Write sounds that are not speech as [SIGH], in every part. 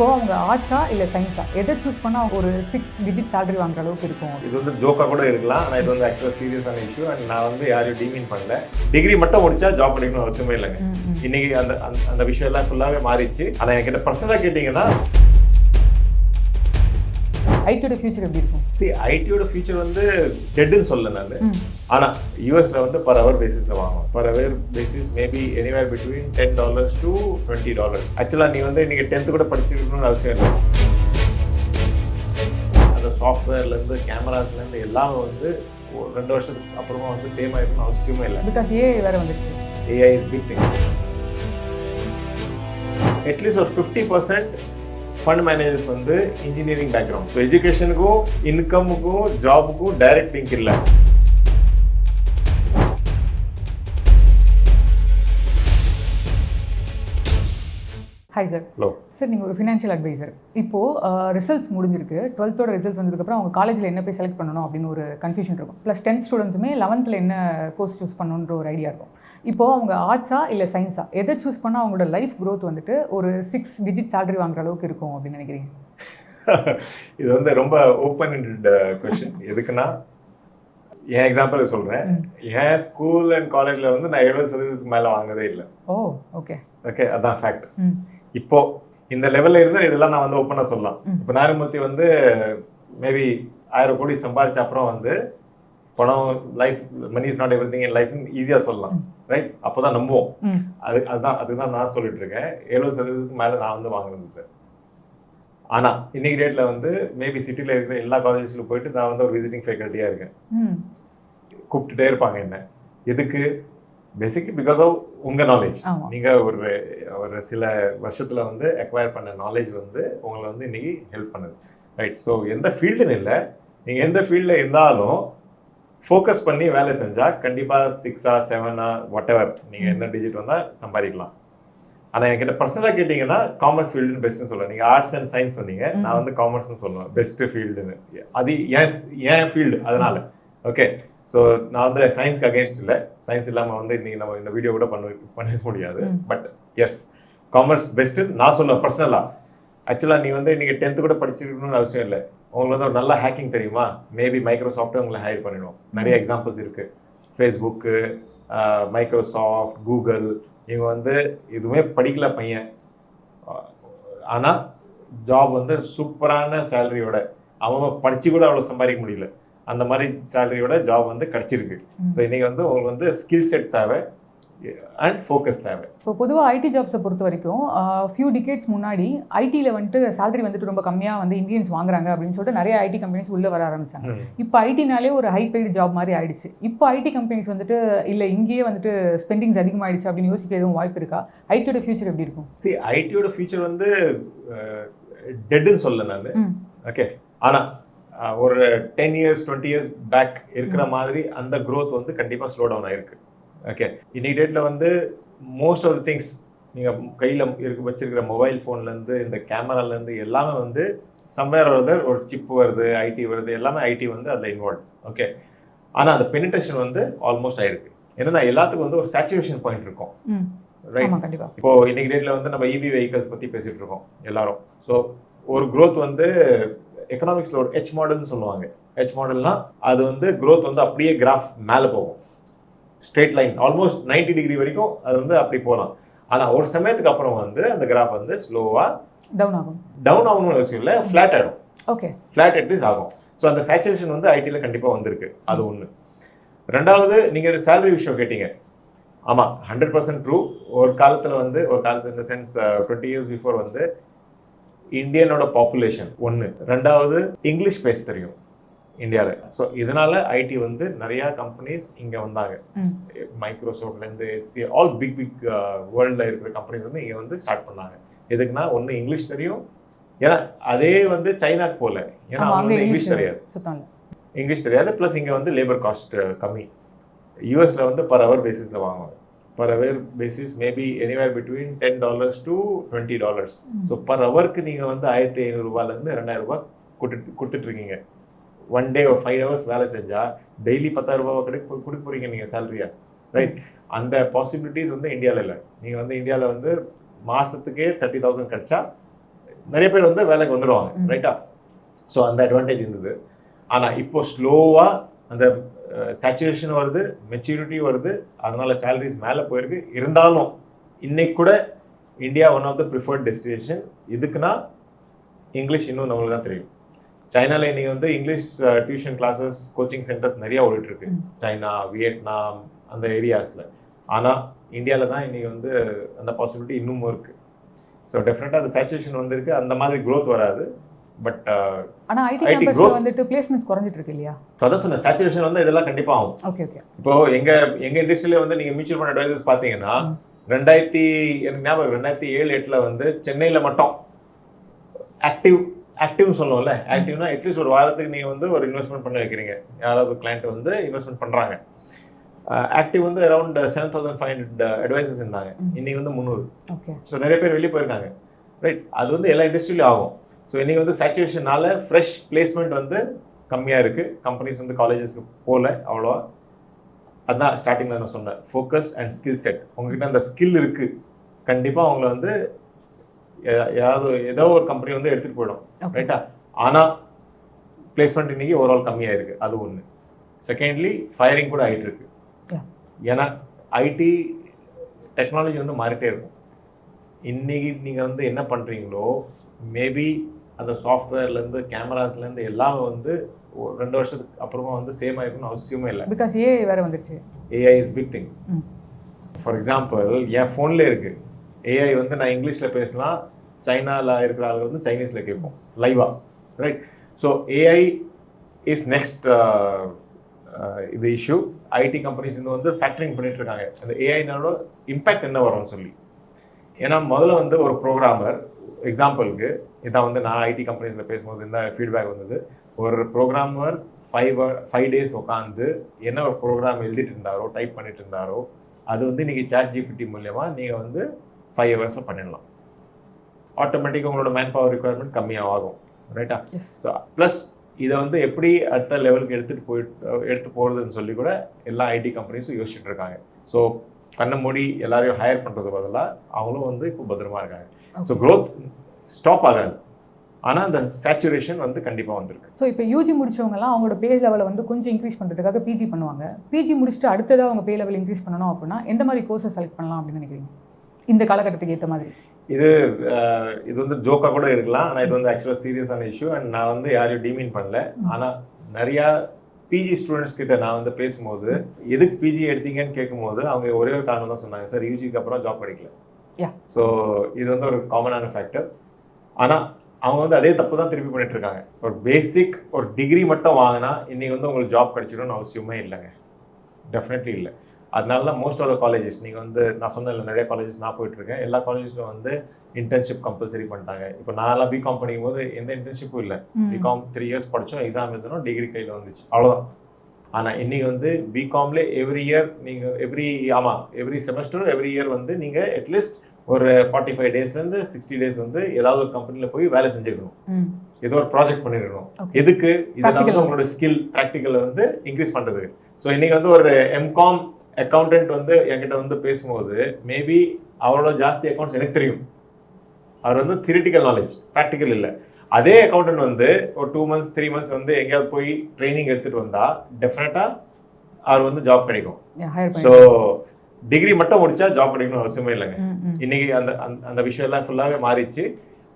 இப்போ அவங்க ஆர்ட்ஸா இல்லை சயின்ஸா எதை சூஸ் பண்ணால் ஒரு சிக்ஸ் டிஜிட் salary வாங்குற அளவுக்கு இருக்கும்? இது வந்து ஜோக்காக கூட இருக்கலாம் ஆனால் இது வந்து ஆக்சுவலாக சீரியஸான இஷ்யூ அண்ட் நான் வந்து யாரையும் டீமீன் பண்ணல. டிகிரி மட்டும் முடிச்சா ஜாப் கிடைக்கணும் அவசியமே இல்லைங்க. இன்னைக்கு அந்த அந்த- அந்த விஷயம் எல்லாம் ஃபுல்லாகவே மாறிச்சு ஆனால் என்கிட்ட பர்சனலாக கேட்டிங்கன்னா ஐடியோட ஃபியூச்சர் எப்படி இருக்கும்? சி ஐடியோட ஃபியூச்சர் வந்து டெட்டுன்னு சொல்ல நான். ஆனால் யூஎஸ்ல வந்து பர் ஹவர் பேசிஸில் வாங்குவோம் per hour basis maybe anywhere between ten dollars to twenty dollars ஆக்சுவலாக நீ வந்து இன்னைக்கு டென்த்து கூட படிச்சிருக்கணும்னு அவசியம் இல்லை. அந்த சாஃப்ட்வேர்லேருந்து கேமராஸ்லேருந்து எல்லாமே வந்து ரெண்டு வருஷத்துக்கு அப்புறமா வந்து சேம் ஆயிருக்கணும் அவசியமே இல்லை. பிகாஸ் ஏ வேற வந்துருச்சு. AI is big thing at least ஒரு ஃபிஃப்டி பர்சன்ட் ஃபண்ட் மேனேஜர்ஸ் வந்து இன்ஜினியரிங் பேக்ரவுண்ட் ஸோ எஜுகேஷனுக்கும் இன்கமுக்கும் ஜாபுக்கும் டைரக்ட் லிங்க் இல்லை. ஹாய் சார் ஹலோ சார் நீங்கள் ஒரு ஃபினான்ஷியல் அட்வைசர் இப்போது ரிசல்ட்ஸ் முடிஞ்சிருக்கு. டுவெல்த்தோட ரிசல்ட்ஸ் வந்ததுக்கப்புறம் அவங்க காலேஜில் என்ன போய் செலக்ட் பண்ணணும் அப்படின்னு ஒரு கன்ஃபியூஷன் இருக்கும். ப்ளஸ் டென்த் ஸ்டூடெண்ட்ஸுமே லெவன்த்தில் என்ன கோர்ஸ் சூஸ் பண்ணணுன்ற ஒரு ஐடியா இருக்கும். இப்போது அவங்க ஆர்ட்ஸா இல்லை சயின்ஸா எதை சூஸ் பண்ணால் அவங்களோட லைஃப் growth வந்துட்டு ஒரு சிக்ஸ் டிஜிட் salary வாங்குற அளவுக்கு இருக்கும் அப்படின்னு நினைக்கிறீங்க? [LAUGHS] இது வந்து ரொம்ப ஓப்பன் கொஷின் [LAUGHS] எதுக்குன்னா என் எக்ஸாம்பிள் சொல்கிறேன். என் ஸ்கூல் அண்ட் காலேஜில் வந்து நான் எழுபது சதவீதத்துக்கு மேலே வாங்கினதே இல்லை. ஓ ஓகே ஓகே அதான் ஃபேக்ட் இப்போ இந்த லெவல்ல இருந்து இதெல்லாம் நான் வந்து ஓப்பனாக சொல்லலாம். இப்போ நாராயணமூர்த்தி வந்து மேபி ஆயிரம் கோடி சம்பாதிச்ச அப்புறம் வந்து பணம் life money is not everything in life ஈஸியாக சொல்லலாம். ரைட் அப்போ தான் நம்புவோம். அது அதுதான் அதுதான் நான் சொல்லிட்டு இருக்கேன் எழுபது சதவீதத்துக்கு மேலே நான் வந்து வாங்கினது ஆனால் இன்னைக்கு டேட்ல வந்து மேபி சிட்டியில் இருக்கிற எல்லா காலேஜஸ்ல போயிட்டு நான் வந்து ஒரு விசிட்டிங் ஃபேக்கல்ட்டியாக இருக்கேன். கூப்பிட்டுட்டே இருப்பாங்க என்ன? எதுக்கு? பேசிக்லி பிகாஸ் ஆஃப் உங்க நாலேஜ் ஆமா. நீங்க ஒரு ஒரு சில வருஷத்துல வந்து அக்வயர் பண்ண நாலேஜ் வந்து உங்களை வந்து இன்னைக்கு ஹெல்ப் பண்ணுது. ரைட் ஸோ எந்த ஃபீல்டுன்னு இல்லை. நீங்க எந்த ஃபீல்டில் இருந்தாலும் ஃபோக்கஸ் பண்ணி வேலை செஞ்சா கண்டிப்பா சிக்ஸா செவனா வாட் எவர் நீங்க என்ன டிஜிட் வந்தா சம்பாதிக்கலாம். ஆனா என்கிட்ட பர்சனலாக கேட்டிங்கன்னா காமர்ஸ் ஃபீல்டுன்னு பெஸ்ட்னு சொல்லுவேன். நீங்க ஆர்ட்ஸ் அண்ட் சயின்ஸ் சொன்னீங்க நான் வந்து காமர்ஸ்னு சொல்லுவேன். பெஸ்ட் ஃபீல்டுன்னு அது ஏன் ஏன் ஃபீல்டு அதனால. ஓகே ஸோ நான் வந்து சயின்ஸ்க்கு அகேன்ஸ்ட் இல்லை. சயின்ஸ் இல்லாமல் வந்து இன்னைக்கு நம்ம இந்த வீடியோ கூட பண்ண பண்ண முடியாது. பட் எஸ் காமர்ஸ் பெஸ்ட்டு நான் சொல்லுவேன் பர்சனலாக ஆக்சுவலாக நீ வந்து இன்னைக்கு டென்த்து கூட படிச்சிருக்கணும்னு அவசியம் இல்லை. உங்களுக்கு வந்து ஒரு நல்ல ஹேக்கிங் தெரியுமா? மேபி மைக்ரோசாஃப்ட்டே உங்களை ஹையர் பண்ணிடும். நிறைய எக்ஸாம்பிள்ஸ் இருக்கு. ஃபேஸ்புக்கு மைக்ரோசாஃப்ட் கூகுள் இவங்க வந்து எதுவுமே படிக்கல பையன். ஆனால் ஜாப் வந்து சூப்பரான சேலரியோட அவன் படிச்சு கூட அவ்வளோ சம்பாதிக்க முடியல. அந்த மாதிரி சேலரியோட ஜாப் வந்து கிடைச்சிருக்கு. ஸோ இன்னைக்கு வந்து உங்களுக்கு வந்து ஸ்கில் செட் தேவை. அண்ட் ஃபோக்கஸ் தேவை. இப்போ பொதுவாக ஐடி ஜாப்ஸை பொறுத்த வரைக்கும் ஃபியூ டிகேட்ஸ் முன்னாடி ஐடியில் வந்துட்டு salary வந்துட்டு ரொம்ப கம்மியாக வந்து இந்தியன்ஸ் வாங்குறாங்க அப்படின்னு சொல்லிட்டு நிறைய ஐடி கம்பெனிஸ் உள்ளே வர ஆரம்பிச்சாங்க. இப்போ ஐடினாலே ஒரு ஹை பெய்டு ஜாப் மாதிரி ஆயிடுச்சு. இப்போ ஐடி கம்பெனிஸ் வந்துட்டு இல்லை இங்கேயே வந்துட்டு ஸ்பெண்டிங்ஸ் அதிகமாகிடுச்சு அப்படின்னு யோசிக்க எதுவும் வாய்ப்பு இருக்கா? ஐடியோட ஃபியூச்சர் எப்படி இருக்கும்? சி ஐடியோட ஃபியூச்சர் வந்து டெட்டுன்னு சொல்ல நான். ஓகே ஆனால் ஒரு ten years twenty years back இருக்கிற மாதிரி அந்த growth வந்து கண்டிப்பாக ஸ்லோ டவுன் ஆயிருக்கு. ஓகே இன்னைக்கு டேட்டில் வந்து மோஸ்ட் ஆஃப் த திங்ஸ் நீங்கள் கையில் இருக்கு வச்சிருக்கிற மொபைல் ஃபோன்லேருந்து இந்த கேமராலேருந்து எல்லாமே வந்து சம்வேர் வருது ஒரு சிப் வருது ஐடி வருது எல்லாமே ஐடி வந்து அதில் இன்வால்வ் ஓகே ஆனால் அந்த பெனிட்ரேஷன் வந்து ஆல்மோஸ்ட் ஆயிருக்கு. ஏன்னா எல்லாத்துக்கும் வந்து ஒரு சேச்சுரேஷன் பாயிண்ட் இருக்கும். ரைட் இப்போ இன்னைக்கு டேட்ல வந்து நம்ம இவி வெஹிக்கல்ஸ் பத்தி பேசிட்டு இருக்கோம் எல்லாரும். ஸோ ஒரு growth வந்து எக்கனாமிக்ஸ்ல ஒரு ஹெச் மாடல்னு சொல்லுவாங்க. ஹெச் மாடல்னா அது வந்து growth வந்து அப்படியே கிராஃப் மேலே போகும். Straight line. ஆல்மோஸ்ட் 90 டிகிரி வரைக்கும் அது வந்து அப்படி போகலாம் ஆனா ஒரு சமயத்துக்கு அப்புறம் வந்து அந்த கிராஃப் வந்து ஸ்லோவா டவுன் ஆகும். டவுன் ஆகணும்னு அவசியம் இல்லை ஃபிளாட் ஆயிடும். ஓகே ஃபிளாட் அட்லீஸ்ட் ஆகும். ஸோ அந்த சேச்சுரேஷன் வந்து ஐடியில் கண்டிப்பாக வந்திருக்கு. அது ஒன்று ரெண்டாவது நீங்கள் சேலரி விஷயம் கேட்டீங்க. ஆமாம் ஹண்ட்ரட் பர்சன்ட் ட்ரூ ஒரு காலத்தில் வந்து ஒரு காலத்தில் இந்த சென்ஸ் டுவெண்ட்டி இயர்ஸ் பிஃபோர் வந்து இந்தியனோட பாப்புலேஷன் ஒன்று ரெண்டாவது இங்கிலீஷ் பேச தெரியும். இந்தியாவில் ஸோ இதனால ஐடி வந்து நிறையா கம்பெனிஸ் இங்கே வந்தாங்க. மைக்ரோசாஃப்ட்லேருந்து எஸ்சி ஆல் பிக் பிக் வேர்ல்டில் இருக்கிற கம்பெனிஸ் வந்து இங்கே வந்து ஸ்டார்ட் பண்ணாங்க. எதுக்குன்னா ஒன்று இங்கிலீஷ் தெரியும். ஏன்னா அதே வந்து சைனாக்கு போகல ஏன்னா அவங்க இங்கிலீஷ் தெரியாது. இங்கிலீஷ் தெரியாது. ப்ளஸ் இங்கே வந்து லேபர் காஸ்ட் கம்மி. யூஎஸ்ல வந்து பர் ஹவர் பேசிஸில் வாங்குவாங்க. Per hour basis maybe anywhere between ten dollars to twenty dollars so per ஹவருக்கு நீங்கள் வந்து ஆயிரத்தி ஐநூறுரூவாலேருந்து ரெண்டாயிரம் ரூபாய் கொடுத்து கொடுத்துட்ருக்கீங்க ஒன் டே ஒரு ஃபைவ் ஹவர்ஸ் வேலை செஞ்சால் டெய்லி பத்தாயிரம் ரூபாய் கிடைக்க கொடுக்க போகிறீங்க நீங்கள் சேலரியா ரைட் அந்த பாசிபிலிட்டிஸ் வந்து இந்தியாவில் இல்லை. நீங்கள் வந்து இந்தியாவில் வந்து மாதத்துக்கே தேர்ட்டி தௌசண்ட் கிடச்சா நிறைய பேர் வந்து வேலைக்கு வந்துடுவாங்க. ரைட்டா ஸோ அந்த அட்வான்டேஜ் இருந்தது. ஆனால் இப்போ ஸ்லோவாக அந்த சேச்சுரேஷன் வருது மெச்சூரிட்டி வருது அதனால சேலரிஸ் மேலே போயிருக்கு. இருந்தாலும் இன்னைக்கு கூட India one of the preferred destination இதுக்குன்னா English இன்னும் நம்மளுக்கு தான் தெரியும். சைனால இன்னைக்கு வந்து English tuition classes coaching centres நிறைய ஓடிட்டு இருக்கு. சைனா வியட்நாம் அந்த ஏரியாஸில். ஆனால் இந்தியாவில் தான் இன்னைக்கு வந்து அந்த பாசிபிலிட்டி இன்னமும் இருக்கு. ஸோ டெஃபினட்டாக அந்த சேச்சுரேஷன் வந்திருக்கு. அந்த மாதிரி growth வராது. பட் ஆனா ஐடி கேம்பஸ்ல. வந்துட்டு பிளேஸ்மெண்ட்ஸ் குறைஞ்சிட்டு இருக்கு இல்லையா அதான் சொன்ன சேச்சுரேஷன் வந்து இதெல்லாம் கண்டிப்பாக ஆகும். ஓகே ஓகே இப்போ எங்க எங்க இண்டஸ்ட்ரியில வந்து நீங்க மியூச்சுவல் ஃபண்ட் அட்வைசர்ஸ் பாத்தீங்கன்னா ம். ரெண்டாயிரத்தி எனக்கு ஞாபகம் ரெண்டாயிரத்தி ஏழு எட்டுல வந்து சென்னையில மட்டும் ஆக்டிவ் ஆக்டிவ்னு சொல்லுவோம்ல ஆக்டிவ்னா அட்லீஸ்ட் ஒரு வாரத்துக்கு நீங்க வந்து ஒரு இன்வெஸ்ட்மெண்ட் பண்ண வைக்கிறீங்க. யாராவது கிளைண்ட் வந்து இன்வெஸ்ட்மெண்ட் பண்றாங்க. ஆக்டிவ் வந்து around seven thousand five hundred advisors இருந்தாங்க. இன்னைக்கு வந்து முந்நூறு. ஓகே. ஸோ நிறைய பேர் வெளியே போயிருக்காங்க. ரைட் அது வந்து எல்லா இண்டஸ்ட்ரியிலும் ஆகும். ஸோ இன்னைக்கு வந்து சேச்சுரேஷனால ஃப்ரெஷ் பிளேஸ்மெண்ட் வந்து கம்மியாக இருக்கு. கம்பெனிஸ் வந்து காலேஜஸ்க்கு போகல அவ்வளோவா. அதான் ஸ்டார்டிங்கில் நான் சொன்னேன். ஃபோக்கஸ் அண்ட் ஸ்கில் செட் உங்ககிட்ட அந்த ஸ்கில் இருக்கு. கண்டிப்பாக அவங்கள வந்து ஏதாவது ஏதோ ஒரு கம்பெனி வந்து எடுத்துகிட்டு போயிடும் ரைட்டா ஆனால் பிளேஸ்மெண்ட் இன்னைக்கு ஓவரால் கம்மியாக இருக்கு அது ஒன்று செகண்ட்லி ஃபயரிங் கூட ஆயிட்டு இருக்கு. ஏன்னா ஐடி டெக்னாலஜி வந்து மாறிட்டே இருக்கும். இன்னைக்கு நீங்கள் வந்து என்ன பண்ணுறீங்களோ மேபி அந்த சாஃப்ட்வேர்லேருந்து கேமராஸ்லேருந்து எல்லாமே வந்து ரெண்டு வருஷத்துக்கு அப்புறமா வந்து சேம் ஆயிருக்கும்னு அவசியமே இல்லை. பிகாஸ் ஏ வேற வந்துருச்சு. AI is big thing. For example என் ஃபோன்ல இருக்கு. ஏஐ வந்து நான் இங்கிலீஷில் பேசலாம். சைனாவில் இருக்கிற ஆளுங்க வந்து சைனீஸில் கேட்போம். லைவாக right so AI is next இது இஷ்யூ ஐடி கம்பெனிஸ் இந்த வந்து ஃபேக்டரிங் பண்ணிட்டு இருக்காங்க. அந்த ஏஐனால இம்பேக்ட் என்ன வரும்னு சொல்லி. ஏன்னா முதல்ல வந்து ஒரு ப்ரோக்ராமர் எக்ஸாம்பிளுக்கு இதான் வந்து நான் ஐடி கம்பெனிஸில் பேசும்போது இந்த ஃபீட்பேக் வந்தது. ஒரு ப்ரோக்ராமர் ஃபைவ் ஃபைவ் டேஸ் உட்காந்து என்ன ஒரு ப்ரோக்ராம் எழுதிட்டு இருந்தாரோ டைப் பண்ணிட்டு இருந்தாரோ அது வந்து நீங்கள் சாட் ஜிபிடி மூலயமா நீங்கள் வந்து ஃபைவ் ஹவர்ஸை பண்ணிடலாம். ஆட்டோமேட்டிக்காக உங்களோட மேன் பவர் ரெக்குவயர்மெண்ட் கம்மியாக ஆகும் ரைட்டா ப்ளஸ் இதை வந்து எப்படி அடுத்த லெவலுக்கு எடுத்துகிட்டு போயிட்டு எடுத்து போகிறதுன்னு சொல்லி கூட எல்லா ஐடி கம்பெனிஸும் யோசிச்சுட்டு இருக்காங்க. ஸோ கண்ணை மூடி எல்லாரையும் ஹையர் பண்ணுறது பதிலாக அவங்களும் வந்து இப்போ பத்திரமா இருக்காங்க. ஸோ growth ஸ்டாப் ஆகாது. ஆனால் அந்த சேச்சுரேஷன் வந்து கண்டிப்பாக வந்திருக்கு. ஸோ இப்போ யூஜி முடிச்சவங்கலாம் அவங்களோட பே லெவலை வந்து கொஞ்சம் இன்க்ரீஸ் பண்ணுறதுக்காக பிஜி பண்ணுவாங்க. பிஜி முடிச்சுட்டு அடுத்ததாக அவங்க பே லெவல் இன்க்ரீஸ் பண்ணணும் அப்படின்னா எந்த மாதிரி கோர்ஸை செலக்ட் பண்ணலாம் அப்படின்னு நினைக்கிறீங்க? இந்த காலகட்டத்துக்கு ஏற்ற மாதிரி? இது இது வந்து ஜோக்காக கூட எடுக்கலாம். ஆனால் இது வந்து ஆக்சுவலாக சீரியஸான இஷ்யூ அண்ட் நான் வந்து யாரையும் டிமீன் பண்ணல. ஆனால் நிறையா பிஜி ஸ்டூடெண்ட்ஸ் கிட்ட நான் வந்து பேசும்போது எதுக்கு பிஜி எடுத்தீங்கன்னு கேட்கும்போது அவங்க ஒரே ஒரு காரணம் தான் சொன்னாங்க. சார் யூஜிக்கு அப்புறம் ஜாப் கிடைக்கல. ஸோ இது வந்து ஒரு காமனான ஃபேக்டர் ஆனால் அவங்க வந்து அதே தப்பு தான் திருப்பி பண்ணிட்டு இருக்காங்க ஒரு பேசிக் ஒரு டிகிரி மட்டும் வாங்கினா இன்னைக்கு வந்து உங்களுக்கு ஜாப் கிடைச்சிடும்னு அவசியமே இல்லைங்க. டெஃபினெட்லி இல்லை. அதனால தான் மோஸ்ட் ஆஃப் த காலேஜஸ் நீங்கள் வந்து நான் சொன்னேன்ல நிறைய காலேஜஸ் நான் போயிட்டு இருக்கேன் எல்லா காலேஜஸ்லும் வந்து இன்டர்ன்ஷிப் கம்பல்சரி பண்ணிட்டாங்க. இப்போ நான்லாம் பிகாம் படிக்கும் போது எந்த இன்டர்ன்ஷிப்பும் இல்லை. பிகாம் த்ரீ இயர்ஸ் படித்தோம் எக்ஸாம் எழுதணும் டிகிரி கையில் வந்துச்சு. அவ்வளோதான் ஆனால் இன்னைக்கு வந்து பிகாம்ல எவ்ரி இயர் நீங்கள் எவ்ரி ஆமாம் எவ்ரி செமஸ்டர் எவ்ரி இயர் வந்து நீங்கள் அட்லீஸ்ட் ஒரு ஃபார்ட்டி ஃபைவ் டேஸ்லேருந்து சிக்ஸ்டி டேஸ் வந்து ஏதாவது ஒரு கம்பெனியில் போய் வேலை செஞ்சுருக்கணும் ம். ஏதோ ஒரு ப்ராஜெக்ட் பண்ணிருக்கணும். எதுக்கு? இதெல்லாம் வந்து உங்களோட ஸ்கில் ப்ராக்டிக்கலை வந்து இன்க்ரீஸ் பண்றது. ஸோ இன்னைக்கு வந்து ஒரு எம்காம் அக்கௌண்டன்ட் வந்து என்கிட்ட வந்து பேசும்போது மேபி அவரோட ஜாஸ்தி அக்கௌண்ட்ஸ் எனக்கு தெரியும். அவர் வந்து தியரிட்டிக்கல் நாலேஜ் ப்ராக்டிக்கல் இல்லை. அதே அக்கௌண்டன்ட் வந்து ஒரு டூ மந்த்ஸ் த்ரீ மந்த்ஸ் வந்து எங்கேயாவது போய் ட்ரைனிங் எடுத்துட்டு வந்தா டெஃபினட்டா அவர் வந்து ஜாப் கிடைக்கும். ஸோ டிகிரி மட்டும் முடிச்சா ஜாப் கிடைக்கணும் அவசியமே இல்லைங்க. இன்னைக்கு அந்த அந்த- அந்த விஷயம்லாம் ஃபுல்லாகவே மாறிச்சு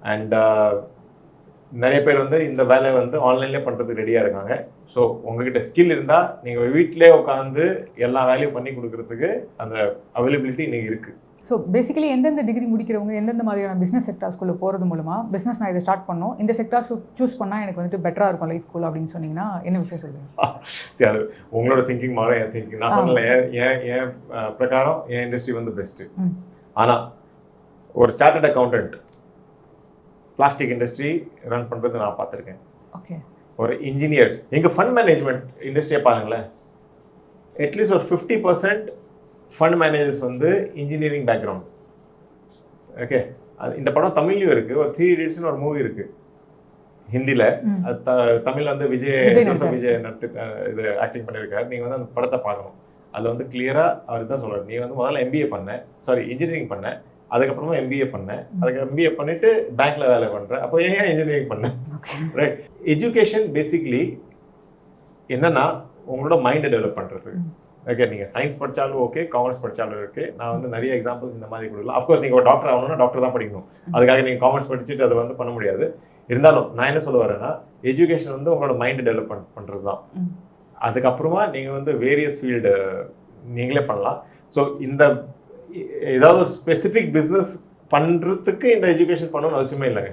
அண்ட் நிறைய பேர் வந்து இந்த வேலையை வந்து ஆன்லைன்லேயே பண்ணுறதுக்கு ரெடியாக இருக்காங்க. ஸோ உங்ககிட்ட ஸ்கில் இருந்தால் நீங்கள் வீட்டிலே உட்காந்து எல்லா வேலையும் பண்ணி கொடுக்கறதுக்கு அந்த அவைலபிலிட்டி இன்னைக்கு இருக்குது ஸோ பேசிக்கலி எந்தெந்த டிகிரி முடிக்கிறவங்க எந்தெந்த மாதிரியான பிஸ்னஸ் செக்டார்ஸ்குள்ளே போகிறது மூலமா பிஸ்னஸ் நான் இதை ஸ்டார்ட் பண்ணோம் இந்த செக்டார்ஸ் சூஸ் பண்ணால் எனக்கு வந்துட்டு பெட்டராக இருக்கும் லைஃப்குள்ள அப்படின்னு சொன்னீங்கன்னா என்ன விஷயம் சொல்லுவீங்க? [LAUGHS] சரி அது உங்களோட திங்கிங் மாறும் என் திங்கிங் நான். சொன்னல ஏன் ஏன் பிரகாரம் என் இண்டஸ்ட்ரி வந்து பெஸ்ட்டு. ஆனால் ஒரு chartered accountant plastic industry run பண்ணுறது நான் பார்த்துருக்கேன். ஓகே ஒரு இன்ஜினியர்ஸ் எங்க ஃபண்ட் மேனேஜ்மெண்ட் இண்டஸ்ட்ரியை பாருங்களேன். அட்லீஸ்ட் ஒரு ஃபிஃப்டி பர்சன்ட் ஃபண்ட் மேனேஜர்ஸ் வந்து இன்ஜினியரிங் பேக்ரவுண்ட் ஓகே இந்த படம் தமிழ்லயும் இருக்கு. ஒரு த்ரீ இடியட்ஸ்னு ஒரு மூவி இருக்கு. ஹிந்தில. ம். அது த- தமிழ்ல வந்து விஜய் விஜய் நடத்து இது ஆக்டிங் பண்ணியிருக்காரு நீங்க வந்து அந்த படத்தை பார்க்கணும். அதுல வந்து கிளியரா அவர் தான் சொல்றாரு. நீ வந்து முதல்ல எம்பிஏ பண்ண. சாரி இன்ஜினியரிங் பண்ண. அதுக்கப்புறமா எம்பிஏ பண்ணேன். அதுக்கு எம்பிஏ பண்ணிட்டு பேங்க்ல வேலை பண்றேன். அப்போ ஏன் இன்ஜினியரிங் பண்ணேன். ரைட் எஜுகேஷன் பேசிக்லி என்னன்னா உங்களோட மைண்டை டெவலப் பண்றது. ஓகே நீங்க சயின்ஸ் படிச்சாலும் ஓகே காமர்ஸ் படிச்சாலும் இருக்கு நான் வந்து நிறைய எக்ஸாம்பிள்ஸ் இந்த மாதிரி கொடுக்கலாம் அஃப்கோர்ஸ் நீங்க ஒரு டாக்டர் ஆகணும்னா டாக்டர் தான் படிக்கணும். அதுக்காக நீங்க காமர்ஸ் படிச்சுட்டு அதை வந்து பண்ண முடியாது. இருந்தாலும் நான் என்ன சொல்ல வரேன்னா எஜுகேஷன் வந்து உங்களோட மைண்டை டெவலப் பண்றது தான். அதுக்கப்புறமா நீங்க வந்து வேரியஸ் ஃபீல்டு நீங்களே பண்ணலாம். ஸோ இந்த ஏதாவது ஒரு ஸ்பெசிஃபிக் பிஸ்னஸ் பண்றதுக்கு இந்த எஜுகேஷன் பண்ணணும்னு அவசியமே இல்லைங்க.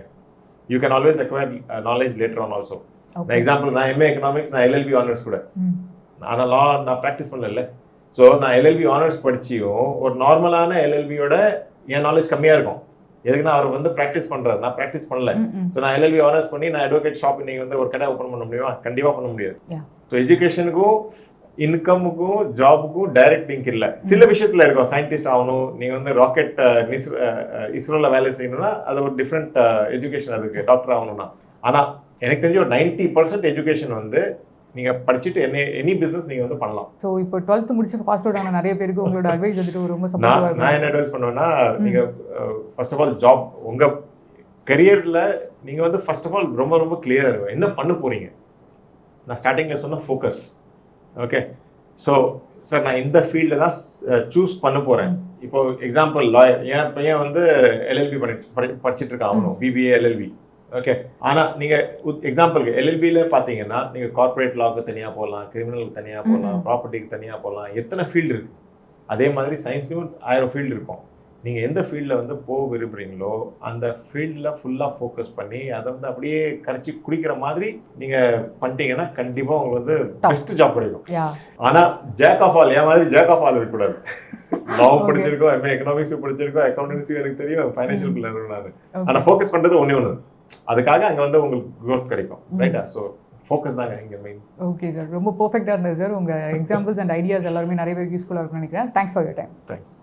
You can always acquire knowledge later on also okay example நான் எம்ஏ எக்கனாமிக்ஸ் நான் எல்எல்பி ஆனர்ஸ் கூட. ஆனால் லா நான் ப்ராக்டிஸ் பண்ணல. ஸோ நான் எல்எல்பி ஆனர்ஸ் படிச்சியும் ஒரு நார்மலான எல்எல்பியோட என் நாலேஜ் கம்மியாக இருக்கும். எதுக்குன்னா அவர் வந்து ப்ராக்டிஸ் பண்றாரு. நான் ப்ராக்டிஸ் பண்ணல. ஸோ நான் எல்எல்பி ஆனர்ஸ் பண்ணி நான் அட்வொகேட் ஷாப் இன்னைக்கு வந்து ஒரு கடை ஓப்பன் பண்ண முடியுமா? கண்டிப்பாக பண்ண முடியாது. ஸோ எஜுகேஷனுக்கும் இன்கமுக்கும் ஜாபுக்கும் டைரக்ட் லிங்க் இல்லை. சில விஷயத்துல இருக்கும். சயின்டிஸ்ட் ஆகணும். நீங்க வந்து ராக்கெட் இஸ்ரோல வேலை செய்யணும்னா அது ஒரு டிஃப்ரெண்ட் எஜுகேஷன் அதுக்கு டாக்டர் ஆகணும்னா. ஆனா எனக்கு தெரிஞ்ச ஒரு நைன்டி பர்சன்ட் எஜுகேஷன் வந்து நீங்க படிச்சுட்டு என்ன எனி பிசினஸ் நீங்க வந்து பண்ணலாம். ஸோ இப்போ டுவெல்த் முடிச்சு பாஸ் அவுட் ஆன நிறைய பேருக்கு உங்களோட அட்வைஸ் வந்துட்டு ரொம்ப நான் என்ன அட்வைஸ் பண்ணுவேன்னா நீங்க ஃபர்ஸ்ட் ஆஃப் ஆல் ஜாப் உங்க கரியர்ல நீங்க வந்து ஃபர்ஸ்ட் ஆஃப் ஆல் ரொம்ப ரொம்ப கிளியரா இருக்கும் என்ன பண்ண போறீங்க? நான் ஸ்டார்டிங்ல சொன்ன ஃபோக்கஸ் ஓகே ஸோ சார் நான் இந்த ஃபீல்டில் தான் சூஸ் பண்ண போறேன். இப்போ எக்ஸாம்பிள் லாயர் என் பையன் வந்து எல்எல்பி படி- படிச்சிட்டு இருக்கான் அவனும் பிபிஏ எல்எல்பி ஓகே ஆனா நீங்க எக்ஸாம்பிளுக்கு எல்எல்பியில பாத்தீங்கன்னா நீங்க கார்ப்பரேட் லாக்கு தனியா போகலாம் கிரிமினலுக்கு தனியா போகலாம் ப்ராப்பர்ட்டிக்கு தனியா போகலாம் எத்தனை ஃபீல்டு இருக்கு? அதே மாதிரி சயின்ஸ்லயும் ஆயிரம் ஃபீல்டு இருக்கும். நீங்க எந்த ஃபீல்டில் வந்து போக விரும்புறீங்களோ அந்த ஃபீல்டில் ஃபுல்லா ஃபோக்கஸ் பண்ணி அதை வந்து அப்படியே கரைச்சி குடிக்கிற மாதிரி நீங்க பண்ணிட்டீங்கன்னா கண்டிப்பா உங்களுக்கு வந்து பெஸ்ட் ஜாப் கிடைக்கும். யா ஆனா ஜேக் ஆஃப் ஆல் என் மாதிரி ஜேக் ஆஃப் ஆல் இருக்கக்கூடாது. [LAUGHS] லா. படிச்சிருக்கோம் எம்ஏ எக்கனாமிக்ஸ் படிச்சிருக்கோம் அக்கௌண்டன்சி எனக்கு தெரியும் ஃபைனான்ஷியல் பிள்ளை நான். ஓகே ஆனா ஃபோக்கஸ் பண்றது ஒண்ணே ஒண்ணு. அதுக்காக அங்க வந்து உங்களுக்கு growth கிடைக்கும். ரைட்டா ஸோ ஃபோக்கஸ் தாங்க இங்க மெயின் ஓகே சார் ரொம்ப பர்ஃபெக்டாக இருந்தது சார் உங்கள் எக்ஸாம்பிள்ஸ் அண்ட் ஐடியாஸ் எல்லாருமே நிறைய பேருக்கு யூஸ்ஃபுல்லாக இருக்கும்னு நினைக்கிறேன். Thanks for your time thanks